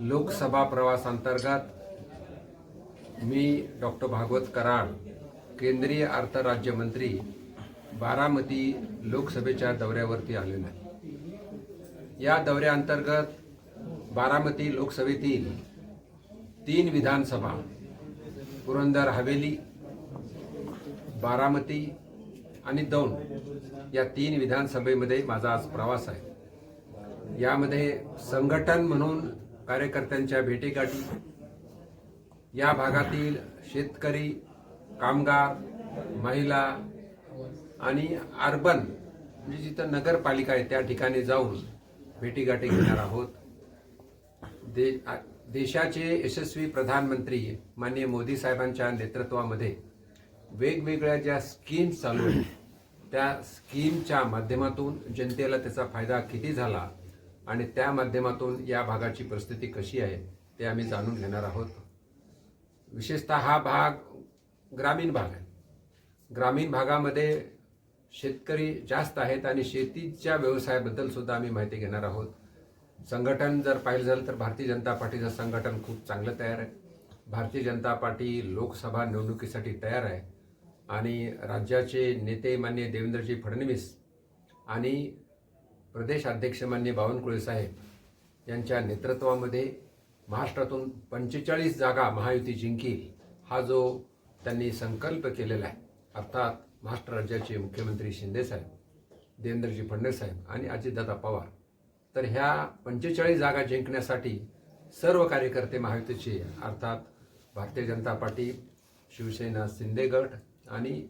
लोकसभा प्रवासांतर्गत मी डॉक्टर भागवत कराड केंद्रीय अर्थ राज्यमंत्री बारामती लोकसभेच्या दौऱ्यावरती आलेलो आहे. या दौऱ्याअंतर्गत बारामती लोकसभेतील तीन विधानसभा पुरंदर हवेली बारामती आणि दौंड या तीन विधानसभेमध्ये माझा आज प्रवास आहे. यामध्ये संघटन म्हणून कार्यकर्त्यांच्या भेटीगाठी या भागातील शेतकरी कामगार महिला आणि अर्बन म्हणजे जिथं नगरपालिका आहे त्या ठिकाणी जाऊन भेटीगाठी घेणार आहोत. दे देशाचे यशस्वी प्रधानमंत्री माननीय मोदी साहेबांच्या नेतृत्वामध्ये वेगवेगळ्या ज्या स्कीम्स चालू आहेत त्या स्कीमच्या माध्यमातून जनतेला त्याचा फायदा किती झाला आणि त्या माध्यमातून या भागाची परिस्थिती कशी आहे ते आम्ही जाणून घेणार आहोत. विशेषतः हा भाग ग्रामीण भाग आहे. ग्रामीण भागामध्ये शेतकरी जास्त आहेत आणि शेतीच्या व्यवसायाबद्दल सुद्धा आम्ही माहिती घेणार आहोत. संघटन जर पाहिलं झालं तर भारतीय जनता पार्टीचं संघटन खूप चांगलं तयार आहे. भारतीय जनता पार्टी लोकसभा निवडणुकीसाठी तयार आहे. आणि राज्याचे नेते मान्य देवेंद्रजी फडणवीस आणि प्रदेश अध्यक्ष मान्य बावनकुळे साहेब यांच्या नेतृत्वामध्ये महाराष्ट्रातून पंचेचाळीस जागा महायुती जिंकील. हा जो त्यांनी संकल्प केलेला आहे अर्थात महाराष्ट्र राज्याचे मुख्यमंत्री शिंदेसाहेब देवेंद्रजी फडणवीस साहेब आणि अजितदादा पवार तर ह्या पंचेचाळीस जागा जिंकण्यासाठी सर्व कार्यकर्ते महायुतीचे अर्थात भारतीय जनता पार्टी शिवसेना शिंदे गट आणि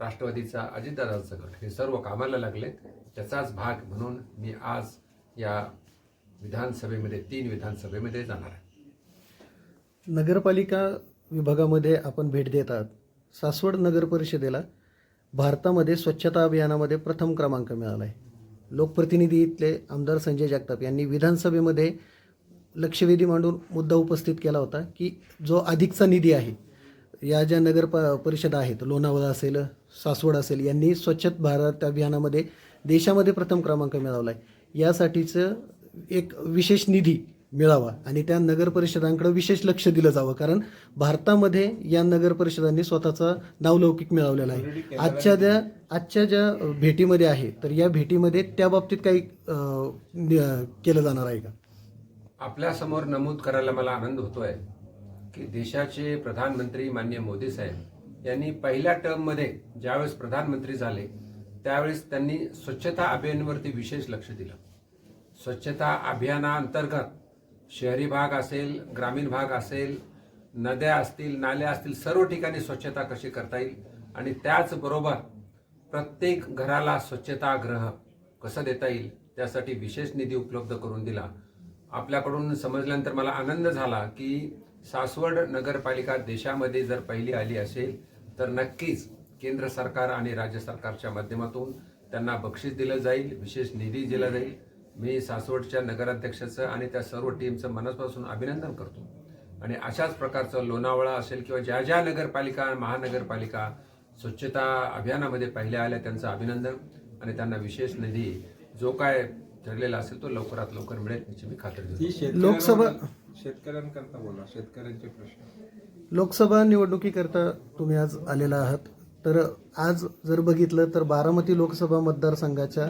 राष्ट्रवादीचा अजितदादाचा गट हे सर्व कामाला लागलेत. त्याचाच भाग म्हणून मी आज या विधानसभेमध्ये तीन विधानसभेमध्ये जाणार आहे. नगरपालिका विभागामध्ये आपण भेट देत आहात सासवड नगर परिषदेला भारतामध्ये स्वच्छता अभियानामध्ये प्रथम क्रमांक मिळाला आहे लोकप्रतिनिधी इथले आमदार संजय जगताप यांनी विधानसभेमध्ये लक्षवेधी मांडून मुद्दा उपस्थित केला होता की जो अधिकचा निधी आहे या ज्या नगर प परिषदा आहेत लोणावळा असेल सासवड असेल यांनी स्वच्छ भारत अभियानामध्ये देशामध्ये प्रथम क्रमांक मिळवला आहे यासाठीचं एक विशेष निधी मिळावा आणि त्या नगर परिषदांकडे विशेष लक्ष दिलं जावं. कारण भारतामध्ये या नगर परिषदांनी स्वतःचा नावलौकिक मिळवलेला आहे. आजच्या ज्या आजच्या ज्या भेटीमध्ये आहे तर या भेटीमध्ये त्या बाबतीत काही केलं जाणार आहे का? आपल्यासमोर नमूद करायला मला आनंद होतोय. की देशाचे प्रधानमंत्री मान्य मोदी साहेब यांनी पहिल्या टर्ममध्ये ज्यावेळेस प्रधानमंत्री झाले त्यावेळेस त्यांनी स्वच्छता अभियानवरती विशेष लक्ष दिलं. स्वच्छता अभियानाअंतर्गत शहरी भाग असेल ग्रामीण भाग असेल नद्या असतील नाल्या असतील सर्व ठिकाणी स्वच्छता कशी करता येईल आणि त्याचबरोबर प्रत्येक घराला स्वच्छतागृह कसं देता येईल त्यासाठी विशेष निधी उपलब्ध करून दिला. आपल्याकडून समजल्यानंतर मला आनंद झाला की सासवड नगरपालिका देशामध्ये जर पहिली आली असेल तर नक्कीच केंद्र सरकार आणि राज्य सरकारच्या माध्यमातून त्यांना बक्षीस दिलं जाईल विशेष निधी दिला जाईल. मी सासवडच्या नगराध्यक्षाचं आणि त्या सर्व टीमचं मनापासून अभिनंदन करतो. आणि अशाच प्रकारचं लोणावळा असेल किंवा ज्या ज्या नगरपालिका महानगरपालिका स्वच्छता अभियानामध्ये पहिल्या आल्या त्यांचं अभिनंदन. आणि त्यांना विशेष निधी जो काय ठरलेला असेल तो लवकरात लवकर मिळेल याची मी खात्री देतो. लोकसभा- शेतकऱ्यांकरता बोला शेतकऱ्यांचे प्रश्न. लोकसभा निवडणुकीकरता तुम्ही आज आलेला आहात. तर आज जर बघितलं तर बारामती लोकसभा मतदारसंघाच्या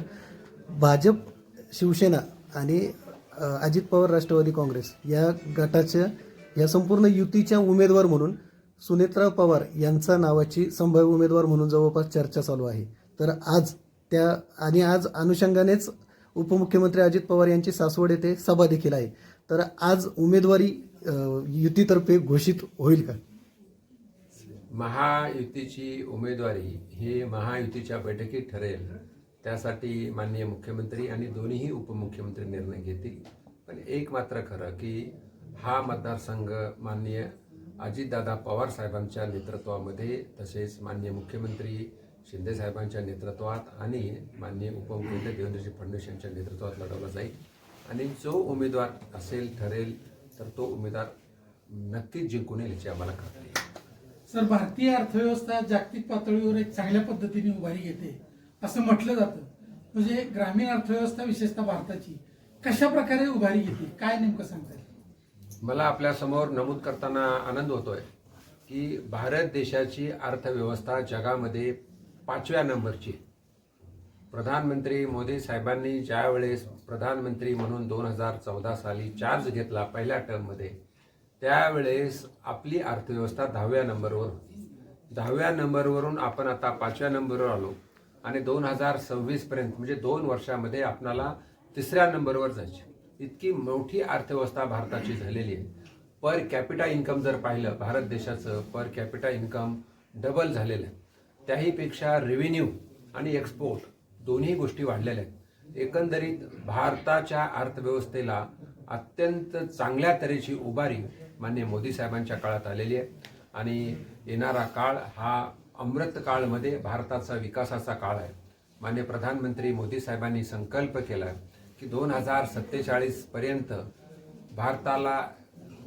भाजप शिवसेना आणि अ, अजित पवार राष्ट्रवादी काँग्रेस या गटाच्या या संपूर्ण युतीच्या उमेदवार म्हणून सुनेत्रा पवार यांचा नावाची संभाव्य उमेदवार म्हणून जवळपास चर्चा चालू आहे. तर आज त्या आणि आज अनुषंगानेच उपमुख्यमंत्री अजित पवार यांची सासवड येथे सभा देखील आहे. तर आज उमेदवारी युतीतर्फे घोषित होईल का? महायुतीची उमेदवारी ही महायुतीच्या बैठकीत ठरेल. त्यासाठी माननीय मुख्यमंत्री आणि दोन्हीही उपमुख्यमंत्री निर्णय घेतील. पण एक मात्र खरं की हा मतदारसंघ माननीय अजितदादा पवार साहेबांच्या नेतृत्वामध्ये तसेच माननीय मुख्यमंत्री शिंदे साहेबांच्या नेतृत्वात आणि माननीय उपमुख्यमंत्री देवेंद्रजी फडणवीस यांच्या नेतृत्वात लढवला जाईल. आणि जो उमेदवार असेल ठरेल तर तो उमेदवार नक्कीच जिंकून येईल याची आम्हाला खात्री सर भारतीय अर्थव्यवस्था जागतिक पातळीवर एक चांगल्या पद्धतीने उभारी घेते. असं म्हटलं जातं. म्हणजे ग्रामीण अर्थव्यवस्था विशेषतः भारताची कशा प्रकारे उभारी घेते? काय नेमकं सांगता येईल? मला आपल्यासमोर नमूद करताना आनंद होतोय की भारत देशाची अर्थव्यवस्था जगामध्ये पाचव्या नंबरची. प्रधानमंत्री मोदी साहेबांनी ज्या वेळेस प्रधानमंत्री म्हणून दोन हजार चौदा साली चार्ज घेतला पहिल्या टर्ममध्ये त्यावेळेस आपली अर्थव्यवस्था दहाव्या नंबरवर होती. दहाव्या नंबरवरून आपण आता पाचव्या नंबरवर आलो आणि दोन हजार सव्वीसपर्यंत म्हणजे दोन वर्षामध्ये आपणाला तिसऱ्या नंबरवर जायचे. इतकी मोठी अर्थव्यवस्था भारताची झालेली आहे. पर कॅपिटा इन्कम जर पाहिलं भारत देशाचं पर कॅपिटा इन्कम डबल झालेलं आहे. त्याहीपेक्षा रेव्हेन्यू आणि एक्सपोर्ट दोन्ही गोष्टी वाढलेल्या आहेत. एकंदरीत भारताच्या अर्थव्यवस्थेला अत्यंत चांगल्या तऱ्हेची उभारी मान्य मोदी साहेबांच्या काळात आलेली आहे. आणि येणारा काळ हा अमृत काळमध्ये भारताचा विकासाचा काळ आहे. मान्य प्रधानमंत्री मोदी साहेबांनी संकल्प केला की दोन हजार सत्तेचाळीसपर्यंत भारताला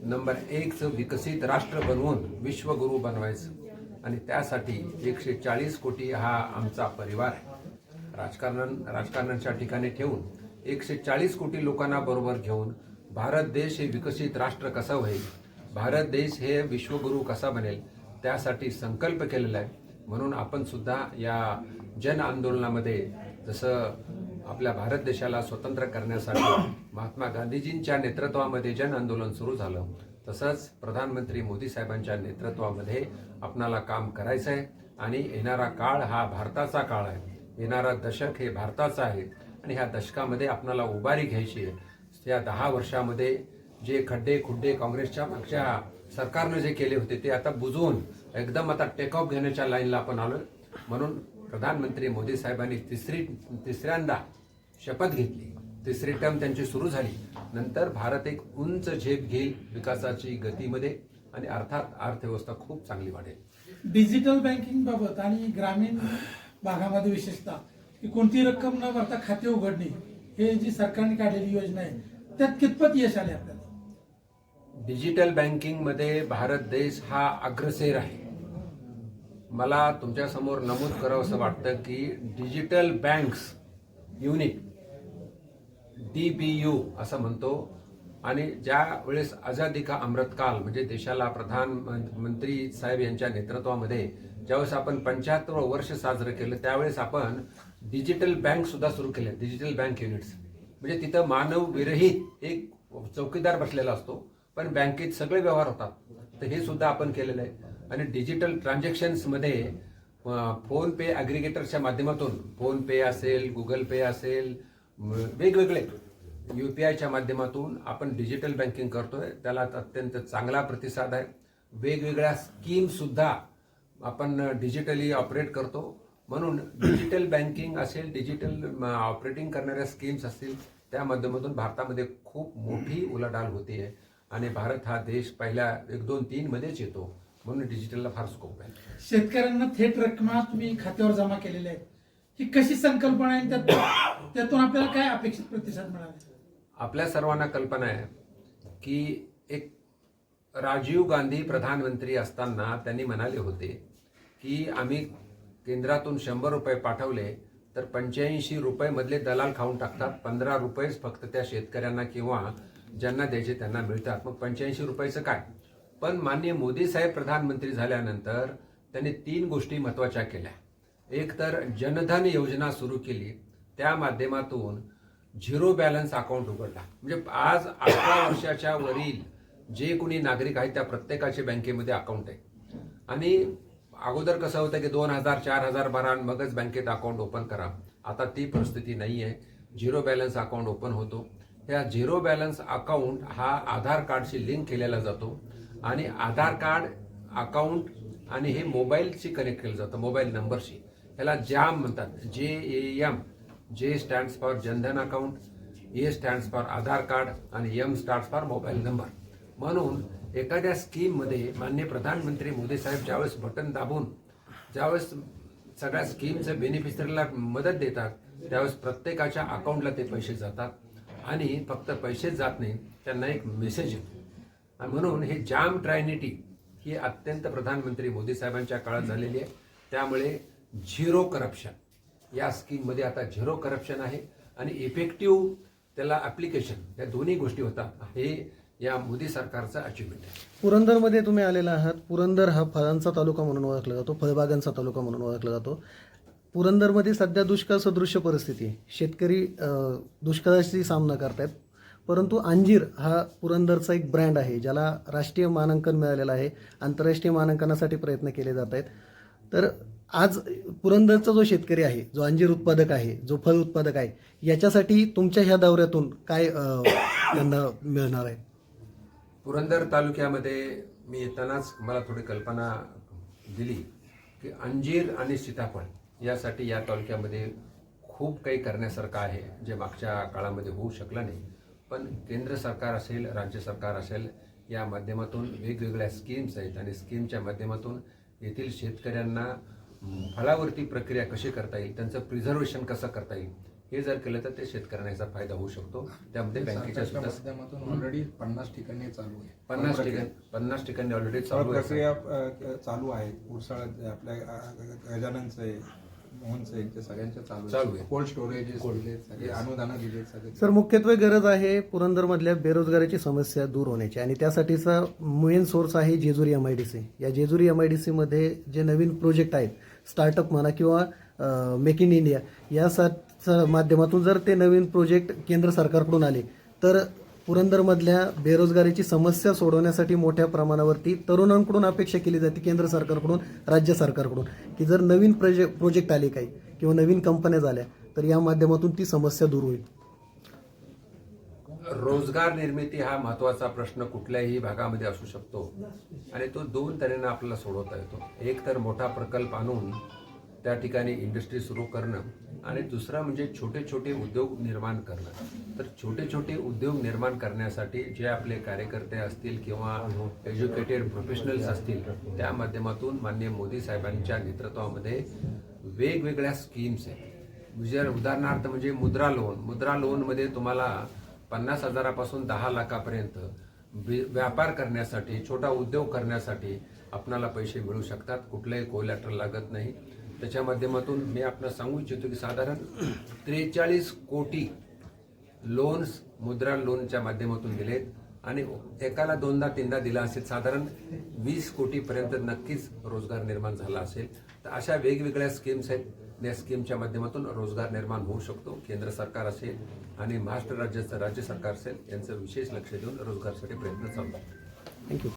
नंबर एकचं विकसित राष्ट्र बनवून विश्वगुरू बनवायचं. आणि त्यासाठी एकशे चाळीस कोटी हा आमचा परिवार आहे. राजकारण राजकारणाच्या ठिकाणी ठेवून एकशे चाळीस कोटी लोकांना बरोबर घेऊन भारत देश हे विकसित राष्ट्र कसा होईल भारत देश हे विश्वगुरू कसा बनेल त्यासाठी संकल्प केलेला आहे. म्हणून आपण सुद्धा या जन आंदोलनामध्ये जसं आपल्या भारत देशाला स्वतंत्र करण्यासाठी महात्मा गांधीजींच्या नेतृत्वामध्ये जन आंदोलन सुरू झालं. तसंच प्रधानमंत्री मोदी साहेबांच्या नेतृत्वामध्ये आपणाला काम करायचं आहे आणि येणारा काळ हा भारताचा काळ आहे. येणारा दशक हे भारताचं आहे आणि ह्या दशकामध्ये आपणाला उभारी घ्यायची आहे. या दहा वर्षामध्ये जे खड्डे खुड्डे काँग्रेसच्या मागच्या सरकारनं जे केले होते ते आता बुजवून एकदम आता टेक ऑफ घेण्याच्या लाईनला आपण आलो म्हणून प्रधानमंत्री मोदी साहेबांनी तिसरी तिसऱ्यांदा शपथ घेतली. तिसरी टर्म त्यांची सुरू झाली. नंतर भारत एक उंच झेप घेईल विकासाची गतीमध्ये आणि अर्थात अर्थव्यवस्था खूप चांगली वाढेल. डिजिटल बँकिंग बाबत आणि ग्रामीण भागामध्ये विशेषतः की कोणती रक्कम न भरता खाते उघडणे हे जी सरकारने काढलेली योजना आहे त्यात कितपत यश आले आपल्याला? डिजिटल बँकिंगमध्ये भारत देश हा अग्रसेर आहे. मला तुमच्यासमोर नमूद करावं असं वाटतं की digital banks unit D B U असं म्हणतो. आणि ज्या वेळेस आझादी का अमृतकाल म्हणजे देशाला प्रधानमंत्री साहेब यांच्या नेतृत्वामध्ये ज्यावेळेस आपण पंच्याहत्तर वर्ष साजरं केलं त्यावेळेस आपण डिजिटल बँक सुद्धा सुरू केल्या डिजिटल बँक युनिट्स. म्हणजे तिथं मानव विरहित एक चौकीदार बसलेला असतो पण बँकेत सगळे व्यवहार होतात. तर हे सुद्धा आपण केलेलं आहे. आणि डिजिटल ट्रान्झॅक्शन्समध्ये फोन पे माध्यमातून फोन पे असेल गुगल पे असेल वेगवेगळे. यू पी आयच्या माध्यमातून आपण डिजिटल बँकिंग करतोय. त्याला अत्यंत चांगला प्रतिसाद आहे. वेगवेगळ्या स्कीमसुद्धा आपण डिजिटली ऑपरेट करतो. म्हणून डिजिटल बँकिंग असेल डिजिटल ऑपरेटिंग करणाऱ्या स्कीम्स असतील त्या माध्यमातून भारतामध्ये खूप मोठी उलाढाल होते आहे. आणि भारत हा देश पहिल्या एक दोन तीन मध्येच येतो. म्हणून डिजिटलला फार स्कोप आहे. शेतकऱ्यांना थेट रक्कमा तुम्ही खात्यावर जमा केलेल्या आहेत ही कशी संकल्पना आहे त्यात त्यातून आपल्याला काय अपेक्षित प्रतिसाद मिळाला? आपल्या सर्वांना कल्पना आहे की एक राजीव गांधी प्रधानमंत्री असताना त्यांनी म्हणाले होते की आम्ही केंद्रातून शंभर रुपये पाठवले तर पंच्याऐंशी रुपयेमधले दलाल खाऊन टाकतात पंधरा रुपयेच फक्त त्या शेतकऱ्यांना किंवा ज्यांना द्यायचे त्यांना मिळतात. मग पंच्याऐंशी रुपयाचं काय? पण माननीय मोदी साहेब प्रधानमंत्री झाल्यानंतर त्यांनी तीन गोष्टी महत्त्वाच्या केल्या. एक तर जनधन योजना सुरू केली त्या माध्यमातून झिरो बॅलन्स अकाउंट उघडला. म्हणजे आज अठरा वर्षाच्या वरील जे कोणी नागरिक आहेत त्या प्रत्येकाचे बँकेमध्ये अकाउंट आहे. आणि अगोदर कसं होतं की दोन हजार चार हजार भरा मगच बँकेत अकाउंट ओपन करा. आता ती परिस्थिती नाही आहे. झिरो बॅलन्स अकाउंट ओपन होतो. त्या झिरो बॅलन्स अकाउंट हा आधार कार्डशी लिंक केलेला जातो आणि आधार कार्ड अकाउंट आणि हे मोबाईलशी कनेक्ट केलं जातं मोबाईल नंबरशी. याला जॅम म्हणतात. J A M J stands for Jan Dhan account A stands for Aadhaar card आणि M stands for mobile number. म्हणून एखाद्या स्कीममध्ये मान्य प्रधानमंत्री मोदी साहेब ज्यावेळेस बटन दाबून ज्यावेळेस सगळ्या स्कीमच्या बेनिफिशरीला मदत देतात त्यावेळेस प्रत्येकाच्या अकाउंटला ते पैसे जातात आणि फक्त पैसेच जात नाही त्यांना एक मेसेज येतो. आणि म्हणून हे जाम ट्रायनिटी ही अत्यंत प्रधानमंत्री मोदी साहेबांच्या काळात झालेली आहे. त्यामुळे झिरो करप्शन. या स्कीममध्ये आता झिरो करप्शन आहे आणि इफेक्टिव्ह त्याला ॲप्लिकेशन या दोन्ही गोष्टी होतात हे या मोदी सरकारचं अचिव्हमेंट आहे. पुरंदरमध्ये तुम्ही आलेला आहात. पुरंदर हा फळांचा तालुका म्हणून ओळखला जातो फळबागांचा तालुका म्हणून ओळखला जातो. पुरंदरमध्ये सध्या दुष्काळ सदृश्य परिस्थिती आहे शेतकरी दुष्काळाशी सामना करतायत. परंतु अंजीर हा पुरंदरचा एक ब्रँड आहे ज्याला राष्ट्रीय मानांकन मिळालेलं आहे. आंतरराष्ट्रीय मानांकनासाठी प्रयत्न केले जात आहेत तर आज पुरंदरचा जो शेतकरी आहे जो अंजीर उत्पादक आहे जो फळ उत्पादक आहे याच्यासाठी तुमच्या ह्या दौऱ्यातून काय त्यांना मिळणार आहे? पुरंदर तालुक्यामध्ये मी येतानाच मला थोडी कल्पना दिली की अंजीर आणि सीताफळ यासाठी या तालुक्यामध्ये खूप काही करण्यासारखं आहे जे मागच्या काळामध्ये होऊ शकलं नाही. पण केंद्र सरकार असेल राज्य सरकार असेल या माध्यमातून वेगवेगळ्या स्कीम्स आहेत आणि स्कीमच्या माध्यमातून येथील शेतकऱ्यांना फळावरती प्रक्रिया कशी करता येईल त्यांचं प्रिझर्वेशन कसं करता येईल हे जर केलं तर ते शेतकऱ्यांना याचा फायदा होऊ शकतो. त्यामध्ये बँकेच्या सुद्धा माध्यमातून ऑलरेडी पन्नास ठिकाणी चालू आहे. पन्नास ठिकाणी पन्नास ठिकाणी ऑलरेडी चालू आहे. प्रक्रिया चालू आहे उरसाळ आपल्या गजाननचं आहे. सर मुख्यत्वे गरज आहे पुरंदरमधल्या बेरोजगारीची समस्या दूर होण्याची. आणि त्यासाठीचा मेन सोर्स आहे Jejuri M I D C या जेजुरी एम आय डी सीमध्ये जे नवीन प्रोजेक्ट आहेत स्टार्टअप म्हणा किंवा मेक इन इंडिया या सा माध्यमातून जर ते नवीन प्रोजेक्ट केंद्र सरकारकडून आले तर पुरंदरमधल्या बेरोजगारीची समस्या सोडवण्यासाठी मोठ्या प्रमाणावरती तरुणांकडून अपेक्षा केली जाते केंद्र सरकारकडून राज्य सरकारकडून. की जर नवीन प्रोजेक्ट प्रोजेक्ट आले काही किंवा नवीन कंपन्या झाल्या तर या माध्यमातून ती समस्या दूर होईल. रोजगार निर्मिती हा महत्त्वाचा प्रश्न कुठल्याही भागामध्ये असू शकतो. आणि तो दोन तऱ्हेनं आपल्याला सोडवता येतो. एक तर मोठा प्रकल्प आणून त्या ठिकाणी इंडस्ट्री सुरू करणं आणि दुसरा म्हणजे छोटे छोटे उद्योग निर्माण करणं. तर छोटे छोटे उद्योग निर्माण करण्यासाठी जे आपले कार्यकर्ते असतील किंवा एज्युकेटेड प्रोफेशनल्स असतील त्या माध्यमातून माननीय मोदी साहेबांच्या नेतृत्वामध्ये वेगवेगळ्या स्कीम्स आहेत. जर उदाहरणार्थ म्हणजे मुद्रा लोन मुद्रा लोनमध्ये तुम्हाला पन्नास हजारापासून दहा लाखापर्यंत व्यापार करण्यासाठी छोटा उद्योग करण्यासाठी आपणाला पैसे मिळू शकतात. कुठलंही कोलॅटर लागत नाही. त्याच्या माध्यमातून मी आपल्याला सांगू इच्छितो की साधारण त्रेचाळीस कोटी लोन्स मुद्रा लोनच्या माध्यमातून दिलेत. आणि एकाला दोनदा तीनदा दिला असेल साधारण वीस कोटीपर्यंत नक्कीच रोजगार निर्माण झाला असेल. तर अशा वेगवेगळ्या स्कीम्स आहेत. या स्कीमच्या माध्यमातून रोजगार निर्माण होऊ शकतो. केंद्र सरकार असेल आणि महाराष्ट्र राज्याचं राज्य सरकार असेल यांचं विशेष लक्ष देऊन रोजगारासाठी प्रयत्न चालू थँक्यू